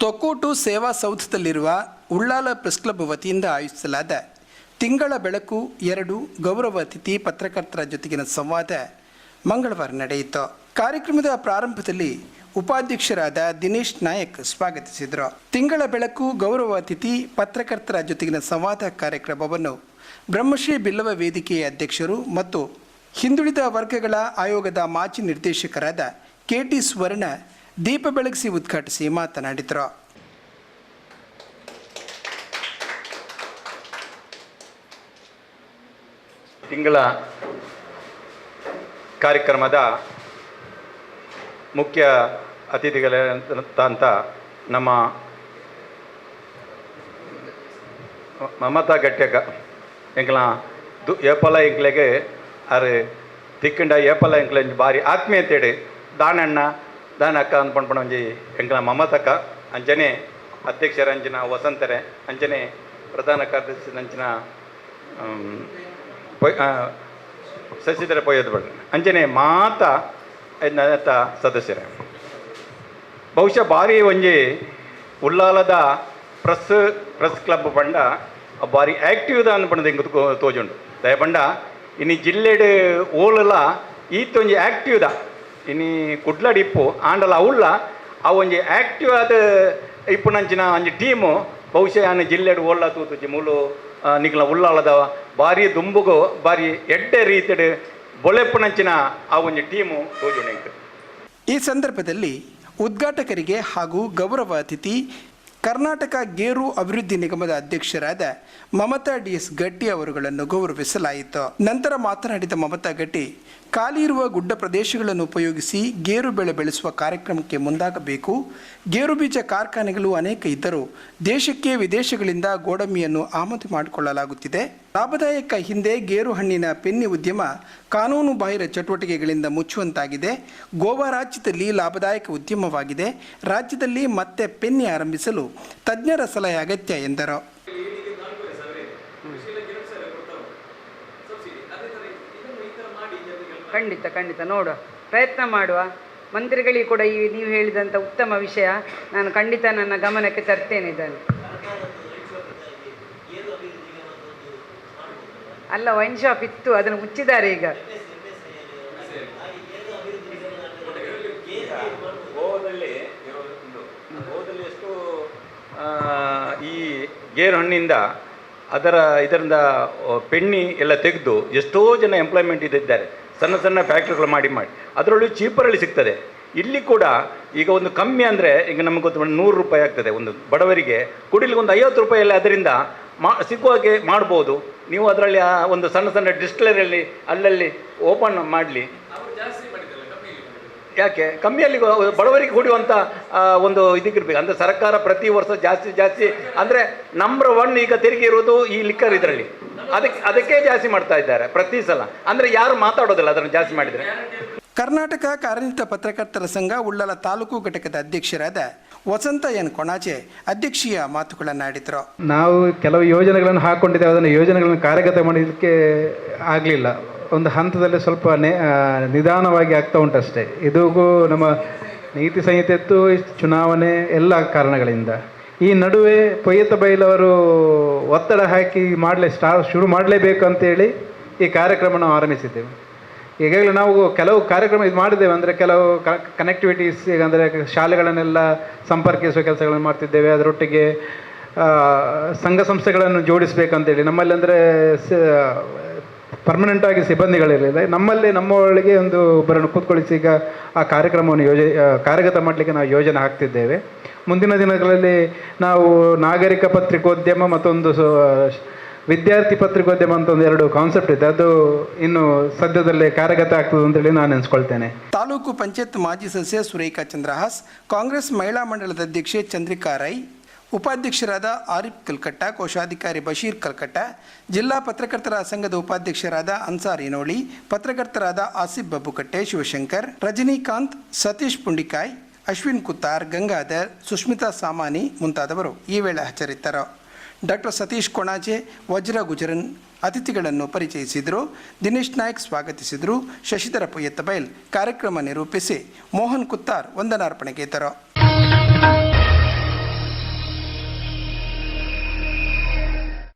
ತೊಕ್ಕೋಟು ಸೇವಾ ಸೌಧದಲ್ಲಿರುವ Ullal press club ವತಿಯಿಂದ ಆಯೋಜಿಸಲಾದ ತಿಂಗಳ ಬೆಳಕು ಎರಡು ಗೌರವ ಅತಿಥಿ ಪತ್ರಕರ್ತರ ಜೊತೆಗಿನ ಸಂವಾದ ಮಂಗಳವಾರ ನಡೆಯಿತು. ಕಾರ್ಯಕ್ರಮದ ಪ್ರಾರಂಭದಲ್ಲಿ ಉಪಾಧ್ಯಕ್ಷರಾದ ದಿನೇಶ್ ನಾಯಕ್ ಸ್ವಾಗತಿಸಿದರು. ತಿಂಗಳ ಬೆಳಕು ಗೌರವ ಅತಿಥಿ ಪತ್ರಕರ್ತರ ಜೊತೆಗಿನ ಸಂವಾದ ಕಾರ್ಯಕ್ರಮವನ್ನು ಬ್ರಹ್ಮಶ್ರೀ ಬಿಲ್ಲವ ವೇದಿಕೆಯ ಅಧ್ಯಕ್ಷರು ಮತ್ತು ಹಿಂದುಳಿದ ವರ್ಗಗಳ ಆಯೋಗದ ಮಾಜಿ ನಿರ್ದೇಶಕರಾದ ಕೆ ಟಿ ಸ್ವರ್ಣ ದೀಪ ಬೆಳಗಿಸಿ ಉದ್ಘಾಟಿಸಿ ಮಾತನಾಡಿದರು. ತಿಂಗಳ ಕಾರ್ಯಕ್ರಮದ ಮುಖ್ಯ ಅತಿಥಿಗಳಂತ ನಮ್ಮ ಮಮತಾ ಗಟ್ಯಕ ಎಂಕ್ಲ ದು ಏಪಲ ಎಂಕ್ಲೆಗೆ ಅರೆ ತಿಕ್ಕಂಡ ಏಪಲ ಎಂಕ್ಲೆ ಬಾರಿ ಆತ್ಮೀಯತೆಡೆ ದಾನಣ್ಣ ದಾನಕ್ಕ ಅನ್ಪಣ್ಪಣ ಒಂಜಿ ಎಂಕ್ಲ ಮಮತಕ್ಕ ಅಂಚನೆ ಅಧ್ಯಕ್ಷರ ಅಂಚಿನ ವಸಂತರೆ ಅಂಚನೆ ಪ್ರಧಾನ ಕಾರ್ಯದರ್ಶಿ ಅಂಚಿನ ಶಶಿಧರ ಪೊಯ್ಯದ ಬಡ. ಅಂಚನೆ ಮಾತ ಸದಸ್ಯರೇ. ಬಹುಶಃ ಭಾರಿ ಒಂಜಿ ಉಳ್ಳಾಲದ ಪ್ರೆಸ್ ಪ್ರೆಸ್ ಕ್ಲಬ್ ಪಂಡ ಭಾರಿ ಆಕ್ಟಿವ್ ದ ಅನ್ಪಣದ ಹಿಂಗೆ ತೋಜುಂಡು. ದಯ ಪಂಡ ಇನಿ ಜಿಲ್ಲೆಡ್ ಈತ ಒಂಜಿ ಆಕ್ಟಿವ್ ದ ಇನಿ ಕುಡ್ಲಡ್ ಇಪ್ಪು ಆಂಡಲ ಅವುಲ್ಲ ಆ ಒಂಜಿ ಆಕ್ಟಿವ್ ಆದ ಇಪ್ಪುನಂಚಿನ ಒಂಜಿ ಟೀಮು ಬಹುಶಃ ಆನ ಜಿಲ್ಲೆಡ್ ಓಲ್ಲ ತೂತುಜಿ ಮೂಲು ಆ, ಉಳ್ಳಾಳದ ಭಾರಿ ದುಂಬುಗು ಭಾರಿ ಎಡ್ಡೆ ರೀತಿಡ್ ಬೊಳೆಪ್ಪುನಂಚಿನ ಆ ಒಂಜಿ ಟೀಮು ಈ ಸಂದರ್ಭದಲ್ಲಿ ಉದ್ಘಾಟಕರಿಗೆ ಹಾಗೂ ಗೌರವ ಅತಿಥಿ ಕರ್ನಾಟಕ ಗೇರು ಅಭಿವೃದ್ಧಿ ನಿಗಮದ ಅಧ್ಯಕ್ಷರಾದ ಮಮತಾ ಡಿ ಎಸ್ ಗಟ್ಟಿ ಅವರುಗಳನ್ನು ಗೌರವಿಸಲಾಯಿತು. ನಂತರ ಮಾತನಾಡಿದ ಮಮತಾ ಗಟ್ಟಿ ಖಾಲಿ ಇರುವ ಗುಡ್ಡ ಪ್ರದೇಶಗಳನ್ನು ಉಪಯೋಗಿಸಿ ಗೇರು ಬೆಳೆ ಬೆಳೆಸುವ ಕಾರ್ಯಕ್ರಮಕ್ಕೆ ಮುಂದಾಗಬೇಕು. ಗೇರು ಬೀಜ ಕಾರ್ಖಾನೆಗಳು ಅನೇಕ ಇದ್ದರೂ ದೇಶಕ್ಕೆ ವಿದೇಶಗಳಿಂದ ಗೋಡಂಬಿಯನ್ನು ಆಮದು ಮಾಡಿಕೊಳ್ಳಲಾಗುತ್ತಿದೆ. ಲಾಭದಾಯಕ ಹಿಂದೆ ಗೇರು ಹಣ್ಣಿನ ಪೆನ್ನಿ ಉದ್ಯಮ ಕಾನೂನು ಬಾಹಿರ ಚಟುವಟಿಕೆಗಳಿಂದ ಮುಚ್ಚುವಂತಾಗಿದೆ. ಗೋವಾ ರಾಜ್ಯದಲ್ಲಿ ಲಾಭದಾಯಕ ಉದ್ಯಮವಾಗಿದೆ. ರಾಜ್ಯದಲ್ಲಿ ಮತ್ತೆ ಪೆನ್ನಿ ಆರಂಭಿಸಲು ತಜ್ಞರ ಸಲಹೆ ಅಗತ್ಯ ಎಂದರು. ಖಂಡಿತ ಖಂಡಿತ. ನೋಡುವ ಪ್ರಯತ್ನ ಮಾಡುವ. ಮಂತ್ರಿಗಳಿಗೆ ಕೂಡ ಈ ನೀವು ಹೇಳಿದಂಥ ಉತ್ತಮ ವಿಷಯ. ನಾನು ಖಂಡಿತ ನನ್ನ ಗಮನಕ್ಕೆ ತರ್ತೇನೆ ಇದನ್ನು. ಅಲ್ಲ ವೈನ್ ಶಾಪ್ ಇತ್ತು, ಅದನ್ನು ಮುಚ್ಚಿದ್ದಾರೆ ಈಗ ಗೋವಾದಲ್ಲಿ ಗೋವಾದಲ್ಲಿ ಎಷ್ಟು ಆ, ಈ ಗೇರು ಹಣ್ಣಿಂದ ಅದರ ಇದರಿಂದ ಪೆಣ್ಣಿ ಎಲ್ಲ ತೆಗೆದು ಎಷ್ಟೋ ಜನ ಎಂಪ್ಲಾಯ್ಮೆಂಟ್ ಇದ್ದಿದ್ದಾರೆ. ಸಣ್ಣ ಸಣ್ಣ ಫ್ಯಾಕ್ಟ್ರಿಗಳು ಮಾಡಿ ಮಾಡಿ. ಅದರಲ್ಲೂ ಚೀಪರಲ್ಲಿ ಸಿಗ್ತದೆ. ಇಲ್ಲಿ ಕೂಡ ಈಗ ಒಂದು ಕಮ್ಮಿ ಅಂದರೆ, ಈಗ ನಮಗೆ ಗೊತ್ತು ನೂರು ರೂಪಾಯಿ ಆಗ್ತದೆ ಒಂದು ಬಡವರಿಗೆ. ಕುಡಿಲಿಕ್ಕೆ ಒಂದು ಐವತ್ತು ರೂಪಾಯಲ್ಲಿ ಅದರಿಂದ ಮಾ ಸಿಗುವ ಹಾಗೆ ಮಾಡ್ಬೋದು. ನೀವು ಅದರಲ್ಲಿ ಒಂದು ಸಣ್ಣ ಸಣ್ಣ ಡಿಸ್ಟಿಲರಿಯಲ್ಲಿ ಅಲ್ಲಲ್ಲಿ ಓಪನ್ ಮಾಡಲಿ. ಯಾಕೆ? ಕಮ್ಮಿಯಲ್ಲಿ ಬಡವರಿಗೆ ಕೊಡುವಂಥ ಒಂದು ಇದಕ್ಕಿರ್ಬೇಕು ಅಂದರೆ ಸರ್ಕಾರ ಪ್ರತಿ ವರ್ಷ ಜಾಸ್ತಿ ಜಾಸ್ತಿ ಅಂದರೆ ನಂಬರ್ ಒನ್ ಈಗ ತೆರಿಗೆ ಇರೋದು ಈ ಲಿಕ್ಕರ್ ಇದರಲ್ಲಿ. ಅದಕ್ಕೆ ಅದಕ್ಕೆ ಜಾಸ್ತಿ ಮಾಡ್ತಾ ಇದ್ದಾರೆ ಪ್ರತಿ ಸಲ. ಅಂದರೆ ಯಾರು ಮಾತಾಡೋದಿಲ್ಲ ಅದನ್ನು ಜಾಸ್ತಿ ಮಾಡಿದರೆ. ಕರ್ನಾಟಕ ಕಾರ್ಯನಿರತ ಪತ್ರಕರ್ತರ ಸಂಘ ಉಳ್ಳಲ ತಾಲೂಕು ಘಟಕದ ಅಧ್ಯಕ್ಷರಾದ ವಸಂತ ಎನ್ ಕೊಣಾಚೆ ಅಧ್ಯಕ್ಷೀಯ ಮಾತುಗಳನ್ನಾಡಿದರು ನಾವು ಕೆಲವು ಯೋಜನೆಗಳನ್ನು ಹಾಕ್ಕೊಂಡಿದ್ದೇವೆ ಅದನ್ನು ಯೋಜನೆಗಳನ್ನು ಕಾರ್ಯಗತ ಮಾಡಲಿಕ್ಕೆ ಆಗಲಿಲ್ಲ. ಒಂದು ಹಂತದಲ್ಲಿ ಸ್ವಲ್ಪ ನೆ ನಿಧಾನವಾಗಿ ಆಗ್ತಾ ಉಂಟಷ್ಟೇ. ಇದಕ್ಕೂ ನಮ್ಮ ನೀತಿ ಸಂಹಿತೆತ್ತು ಚುನಾವಣೆ ಎಲ್ಲ ಕಾರಣಗಳಿಂದ. ಈ ನಡುವೆ ಪೊಯ್ಯತ ಬೈಲವರು ಒತ್ತಡ ಹಾಕಿ ಮಾಡಲೇ ಸ್ಟಾ ಶುರು ಮಾಡಲೇಬೇಕು ಅಂತೇಳಿ ಈ ಕಾರ್ಯಕ್ರಮ ನಾವು ಆರಂಭಿಸಿದ್ದೆವು. ಈಗಾಗಲೇ ನಾವು ಕೆಲವು ಕಾರ್ಯಕ್ರಮ ಇದು ಮಾಡಿದ್ದೇವೆ, ಅಂದರೆ ಕೆಲವು ಕನೆಕ್ಟಿವಿಟೀಸ್ ಈಗ ಅಂದರೆ ಶಾಲೆಗಳನ್ನೆಲ್ಲ ಸಂಪರ್ಕಿಸುವ ಕೆಲಸಗಳನ್ನು ಮಾಡ್ತಿದ್ದೇವೆ, ಅದರೊಟ್ಟಿಗೆ ಸಂಘ ಸಂಸ್ಥೆಗಳನ್ನು ಜೋಡಿಸಬೇಕಂತೇಳಿ ನಮ್ಮಲ್ಲಿ ಅಂದರೆ ಪರ್ಮನೆಂಟ್ ಆಗಿ ಸಿಬ್ಬಂದಿಗಳಿರಲಿಲ್ಲ ನಮ್ಮಲ್ಲಿ ನಮ್ಮೊಳಗೆ ಒಂದು ಒಬ್ಬರನ್ನು ಕೂತ್ಕೊಳ್ಳಿಸಿ ಈಗ ಆ ಕಾರ್ಯಕ್ರಮವನ್ನು ಯೋಜ ಕಾರ್ಯಗತ ಮಾಡಲಿಕ್ಕೆ ನಾವು ಯೋಜನೆ ಹಾಕ್ತಿದ್ದೇವೆ. ಮುಂದಿನ ದಿನಗಳಲ್ಲಿ ನಾವು ನಾಗರಿಕ ಪತ್ರಿಕೋದ್ಯಮ ಮತ್ತೊಂದು ವಿದ್ಯಾರ್ಥಿ ಪತ್ರಿಕೋದ್ಯಮ ಅಂತ ಒಂದು ಎರಡು ಕಾನ್ಸೆಪ್ಟ್ ಇದೆ. ಅದು ಇನ್ನು ಸದ್ಯದಲ್ಲೇ ಕಾರ್ಯಗತ ಆಗ್ತದೆ ಅಂತೇಳಿ ನಾನು ನೆನೆಸ್ಕೊಳ್ತೇನೆ ತಾಲೂಕು ಪಂಚಾಯತ್ ಮಾಜಿ ಸದಸ್ಯ ಸುರೇಖಾ ಚಂದ್ರಹಾಸ್, ಕಾಂಗ್ರೆಸ್ ಮಹಿಳಾ ಮಂಡಳದ ಅಧ್ಯಕ್ಷೆ ಚಂದ್ರಿಕಾ ರೈ ಉಪಾಧ್ಯಕ್ಷರಾದ ಆರಿಫ್ ಕಲ್ಕಟ್ಟ, ಕೋಶಾಧಿಕಾರಿ ಬಶೀರ್ ಕಲ್ಕಟ್ಟ, ಜಿಲ್ಲಾ ಪತ್ರಕರ್ತರ ಸಂಘದ ಉಪಾಧ್ಯಕ್ಷರಾದ ಅನ್ಸಾರ್ ಇನೋಳಿ, ಪತ್ರಕರ್ತರಾದ ಆಸಿಫ್ ಬಬ್ಬುಕಟ್ಟೆ, ಶಿವಶಂಕರ್, ರಜನಿಕಾಂತ್, ಸತೀಶ್ ಪುಂಡಿಕಾಯ್, ಅಶ್ವಿನ್ ಕುತ್ತಾರ್, ಗಂಗಾಧರ್, ಸುಷ್ಮಿತಾ ಸಾಮಾನಿ ಮುಂತಾದವರು ಈ ವೇಳೆ ಹಾಜರಿದ್ದರು. ಡಾಕ್ಟರ್ ಸತೀಶ್ ಕೊಣಾಜೆ, ವಜ್ರ ಗುಜರನ್ ಅತಿಥಿಗಳನ್ನು ಪರಿಚಯಿಸಿದರು. ದಿನೇಶ್ ನಾಯ್ಕ್ ಸ್ವಾಗತಿಸಿದರು. ಶಶಿಧರ ಪುಯ್ಯತ್ತ ಬೈಲ್ ಕಾರ್ಯಕ್ರಮ ನಿರೂಪಿಸಿ ಮೋಹನ್ ಕುತ್ತಾರ್ ವಂದನಾರ್ಪಣೆಗೆ ಇದ್ದರು.